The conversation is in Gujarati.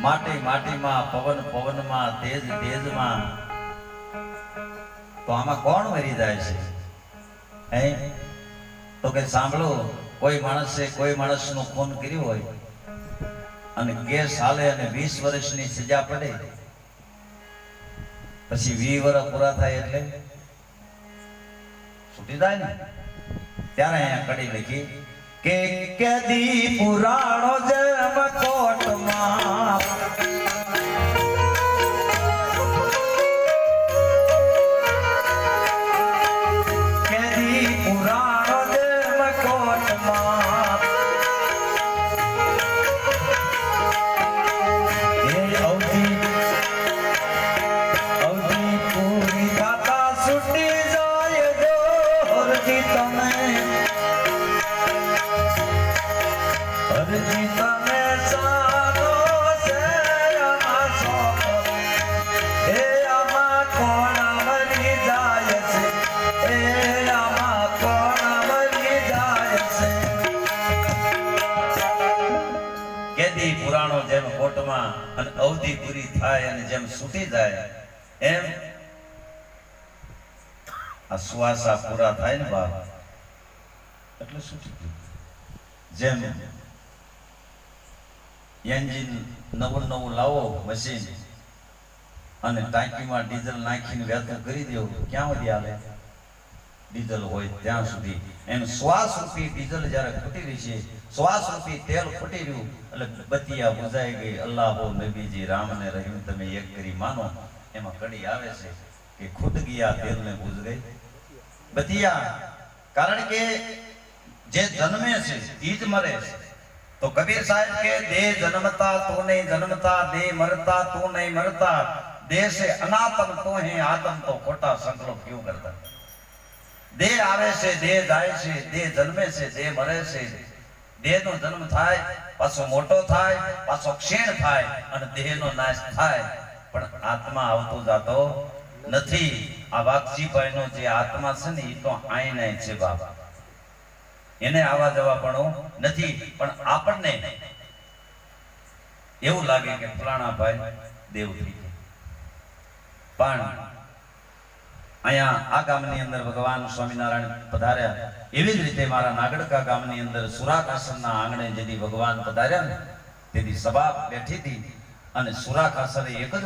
માટી માટીમાં, પવન પવનમાં, તેજ તેજમાં. તો આમાં કોણ મરી જાય છે? હે? તો કે સાંભળો, કોઈ માણસે કોઈ માણસનો ફોન કર્યો હોય અને કેસ હાલે અને વીસ વર્ષની સજા પડે. પછી વી વર્ષ પૂરા થાય એટલે? છૂટી જાય ને? ત્યારે અહીંયા કડી લખી કે કેદી પુરાણો જેમ કોટમાં પુરાણો જેમ કોટમાં અને અવધિ પૂરી થાય અને જેમ છૂટી જાય, એમ આ સુવાસા પૂરા થાય ને બાપ. એટલે ગયું. જેમ એન્જિન નવું નવું લાવો મશીન અને ટાંકીમાં ડીઝલ નાખીને વહેતું કરી દેવું, ક્યાં સુધી આવે? ડીઝલ હોય ત્યાં સુધી. એનું શ્વાસ રૂપી ડીઝલ જ્યારે ખૂટી રહી છે, શ્વાસ રૂપી તેલ ખૂટી રહ્યું, એટલે બતિયા બુઝાઈ ગઈ, અલ્લાહો નબીજી રામ ને રહીમ, તમે એક કરી માનો. એમાં કડી આવે છે કે ખૂટ ગયા તેલ ને બુઝ ગઈ બતિયા, કારણ કે જે જન્મે છે જ મરે છે. તો કબીર સાહેબ કે દેહ જન્મતા તો નહીં જન્મતા દેહ મરતા તો નહીં મરતા દેહ છે અનાતમ તો હે આતમ તો ખોટા સંકલ્પ ક્યું કરતા? દેહ આવે છે દેહ જાય છે દેહ જન્મે છે દેહ મરે છે દેહનો જન્મ થાય, પાછો મોટો થાય, પાછો ક્ષીણ થાય અને દેહ નો નાશ થાય. પણ આત્મા આવતો જાતો નથી. આ વાઘજીભાઈનો જે આત્મા છે ને એ તો આઈ છે બાબા એને આવા જવા પણ નથી. પણ આપણને એવું લાગે કે ફલાણા ભાઈ દેવ થઈ ગયા. પણ અહીંયા આ ગામની અંદર ભગવાન સ્વામિનારાયણ પધાર્યા. એવી જ રીતે મારા નાગડકા ગામની અંદર સુરાકાસનના આંગણે જેથી ભગવાન પધાર્યા ને તેથી સભા બેઠી હતી અને સુરાકાસને એક જ